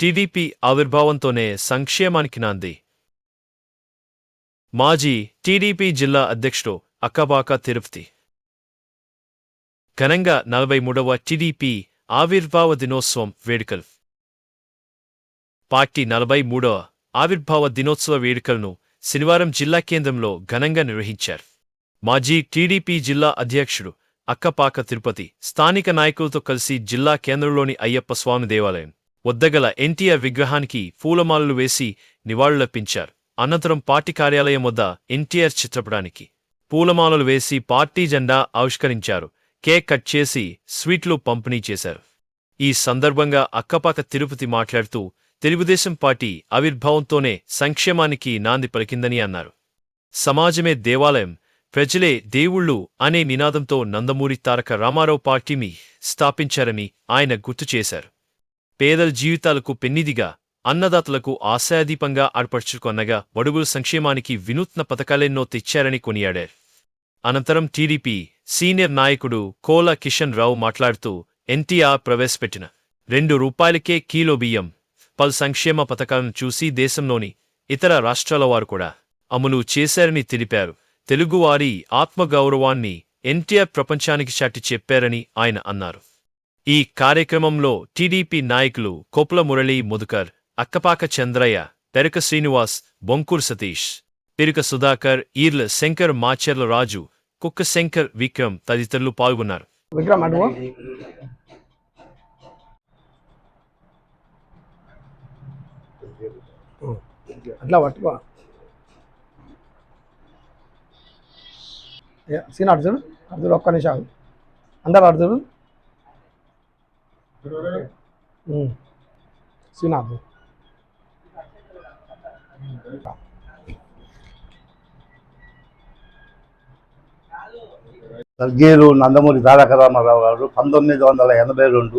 TDP ఆవిర్భావంతోనే సంక్షేమానికి నాంది. మాజీ టీడీపీ జిల్లా అధ్యక్షుడు అక్కబాక తిరుపతి. ఘనంగా నలభై మూడవ టీడీపీ ఆవిర్భావ దినోత్సవం వేడుకలు. పార్టీ నలభై మూడవ ఆవిర్భావ దినోత్సవ వేడుకలను శనివారం జిల్లా కేంద్రంలో ఘనంగా నిర్వహించారు. మాజీ టీడీపీ జిల్లా అధ్యక్షుడు అక్కపాక తిరుపతి స్థానిక నాయకులతో కలిసి జిల్లా కేంద్రంలోని అయ్యప్ప స్వామి దేవాలయం వద్దగల ఎన్టీఆర్ విగ్రహానికి పూలమాలలు వేసి నివాళులర్పించారు. అనంతరం పార్టీ కార్యాలయం వద్ద ఎన్టీఆర్ చిత్రపటానికి పూలమాలలు వేసి పార్టీ జెండా ఆవిష్కరించారు. కేక్ కట్ చేసి స్వీట్లు పంపిణీ చేశారు. ఈ సందర్భంగా అక్కపాక తిరుపతి మాట్లాడుతూ తెలుగుదేశం పార్టీ ఆవిర్భావంతోనే సంక్షేమానికి నాంది పలికిందని అన్నారు. సమాజమే దేవాలయం ప్రజలే దేవుళ్ళు అనే నినాదంతో నందమూరి తారక రామారావు పార్టీని స్థాపించారని ఆయన గుర్తు చేశారు. పేదల జీవితాలకు పెన్నిదిగా అన్నదాతలకు ఆశాదీపంగా ఏర్పరచుకొనగా బడుగుల సంక్షేమానికి వినూత్న పథకాలెన్నో తెచ్చారని కొనియాడారు. అనంతరం టీడీపీ సీనియర్ నాయకుడు కోల కిషన్ రావు మాట్లాడుతూ ఎన్టీఆర్ ప్రవేశపెట్టిన రెండు రూపాయలకే కిలో బియ్యం పలు సంక్షేమ పథకాలను చూసి దేశంలోని ఇతర రాష్ట్రాల వారు కూడా అమలు చేశారని తెలిపారు. తెలుగువారి ఆత్మగౌరవాన్ని ఎన్టీఆర్ ప్రపంచానికి చాటి చెప్పారని ఆయన అన్నారు. ఈ కార్యక్రమంలో టీడీపీ నాయకులు కొప్ల మురళి ముదుకర్ అక్కపాక చంద్రయ్య పెరక శ్రీనివాస్ బొంకూర్ సతీష్ పెరుక సుధాకర్ ఈర్ల శంకర్ మాచర్ల రాజు కుక్క శంకర్ విక్రమ్ తదితరులు పాల్గొన్నారు. విక్రమ్ అడుగు అట్లా పట్టుకో. సీన్ అర్జున్ అర్జున్ ఒక్క నిమిషం అందరు అర్జున్ ఉమ్. సీన్ నందమూరి తారక రామారావు గారు పంతొమ్మిది వందల ఎనభై రెండు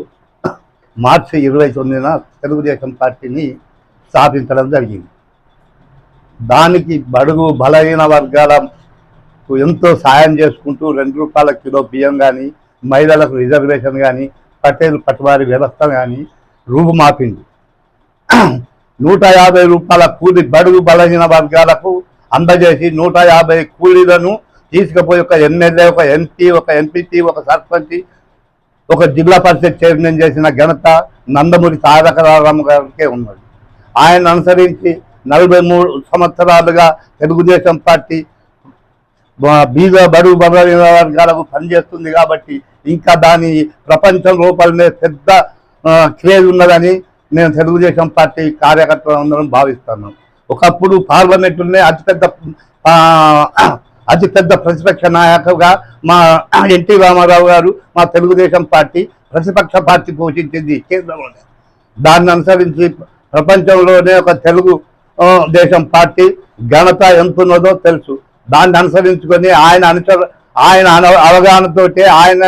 మార్చి ఇరవై తొమ్మిదిన తెలుగుదేశం పార్టీని స్థాపించడం జరిగింది దానికి బడుగు బలహీన వర్గాలకు ఎంతో సాయం చేసుకుంటూ రెండు రూపాయల కిలో బియ్యం కానీ మహిళలకు రిజర్వేషన్ కానీ పటేల్ పట్టువారి వ్యవస్థ కానీ రూపుమాపింది. నూట యాభై రూపాయల కూలి బడుగు బలహీన వర్గాలకు అందజేసి నూట యాభై కూలీలను తీసుకుపోయి ఒక ఎమ్మెల్యే ఒక ఎంపీ ఒక ఎంపీటీ ఒక సర్పంచ్ ఒక జిల్లా పరిషత్ చైర్మన్ చేసిన ఘనత నందమూరి తారక రామారావు గారికే ఉన్నది. ఆయన అనుసరించి నలభై మూడు సంవత్సరాలుగా తెలుగుదేశం పార్టీ బీద బడుగు బలహీన వర్గాలకు పనిచేస్తుంది కాబట్టి ఇంకా దాని ప్రపంచం లోపలనే పెద్ద క్రేజ్ ఉన్నదని నేను తెలుగుదేశం పార్టీ కార్యకర్తలందరం భావిస్తాను ఒకప్పుడు పార్లమెంటునే అతిపెద్ద అతిపెద్ద ప్రతిపక్ష నాయకుగా మా ఎన్టీ రామారావు గారు మా తెలుగుదేశం పార్టీ ప్రతిపక్ష పార్టీ పోషించింది కేంద్రంలోనే. దాన్ని అనుసరించి ప్రపంచంలోనే ఒక తెలుగు దేశం పార్టీ ఘనత ఎంత ఉన్నదో తెలుసు. దాన్ని అనుసరించుకొని ఆయన అనుసర ఆయన అన- అవగాహనతోటే ఆయన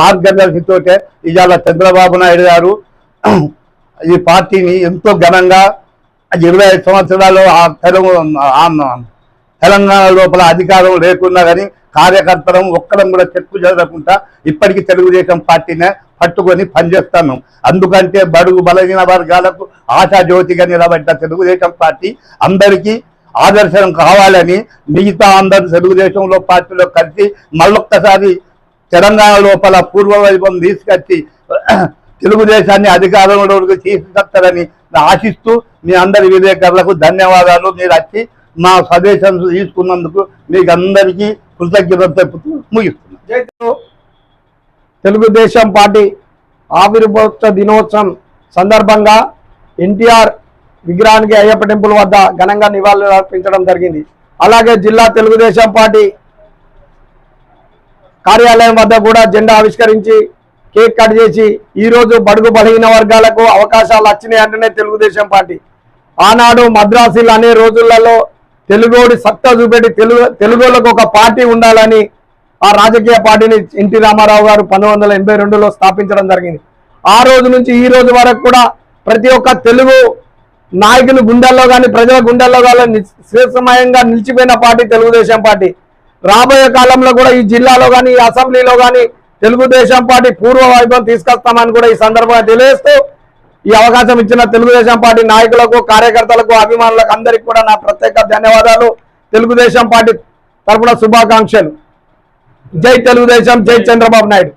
మార్గదర్శితోటే ఇవాళ చంద్రబాబు నాయుడు గారు ఈ పార్టీని ఎంతో ఘనంగా ఇరవై ఐదు సంవత్సరాలు ఆ తెలంగాణ లోపల అధికారం లేకున్నా కానీ కార్యకర్తలం ఒక్కడం కూడా చెక్కు జరగకుండా ఇప్పటికీ తెలుగుదేశం పార్టీనే పట్టుకొని పనిచేస్తాను అందుకంటే బడుగు బలహీన వర్గాలకు ఆశాజ్యోతిగా నిలబడ్డ తెలుగుదేశం పార్టీ అందరికీ ఆదర్శం కావాలని మిగతా అందరూ తెలుగుదేశంలో పార్టీలో కలిసి మళ్ళొక్కసారి తెలంగాణ లోపల పూర్వ వైభవం తీసుకొచ్చి తెలుగుదేశాన్ని అధికారంలోకి తీసుకొస్తారని ఆశిస్తూ మీ అందరి విలేకరులకు ధన్యవాదాలు. మీరు వచ్చి మా సందేశం తీసుకున్నందుకు మీకు అందరికీ కృతజ్ఞత ముగిస్తున్నాను. తెలుగుదేశం పార్టీ ఆవిర్భోత్స దినోత్సవం సందర్భంగా ఎన్టీఆర్ విగ్రహానికి అయ్యప్ప టెంపుల్ వద్ద ఘనంగా నివాళులు అర్పించడం జరిగింది. అలాగే జిల్లా తెలుగుదేశం పార్టీ కార్యాలయం వద్ద కూడా జెండా ఆవిష్కరించి కేక్ కట్ చేసి ఈ రోజు బడుగు బలహీన వర్గాలకు అవకాశాలు వచ్చినాయి అంటేనే తెలుగుదేశం పార్టీ. ఆనాడు మద్రాసులు అనే రోజులలో తెలుగోడి సత్తా చూపెట్టి తెలుగు తెలుగులకు ఒక పార్టీ ఉండాలని ఆ రాజకీయ పార్టీని ఎన్టీ రామారావు గారు పంతొమ్మిది వందల ఎనభై రెండులో స్థాపించడం జరిగింది. ఆ రోజు నుంచి ఈ రోజు వరకు కూడా ప్రతి ఒక్క తెలుగు నాయకులు గుండెల్లో కానీ ప్రజల గుండెల్లో కానీ శ్రేష్టమయంగా నిలిచిపోయిన పార్టీ తెలుగుదేశం పార్టీ. రాబోయే కాలంలో కూడా ఈ జిల్లాలో కానీ ఈ అసెంబ్లీలో కానీ తెలుగుదేశం పార్టీ పూర్వ వైభవం తీసుకొస్తామని కూడా ఈ సందర్భంగా తెలియజేస్తూ ఈ అవకాశం ఇచ్చిన తెలుగుదేశం పార్టీ నాయకులకు కార్యకర్తలకు అభిమానులకు అందరికీ కూడా నా ప్రత్యేక ధన్యవాదాలు. తెలుగుదేశం పార్టీ తరపున శుభాకాంక్షలు. జై తెలుగుదేశం జై చంద్రబాబు నాయుడు.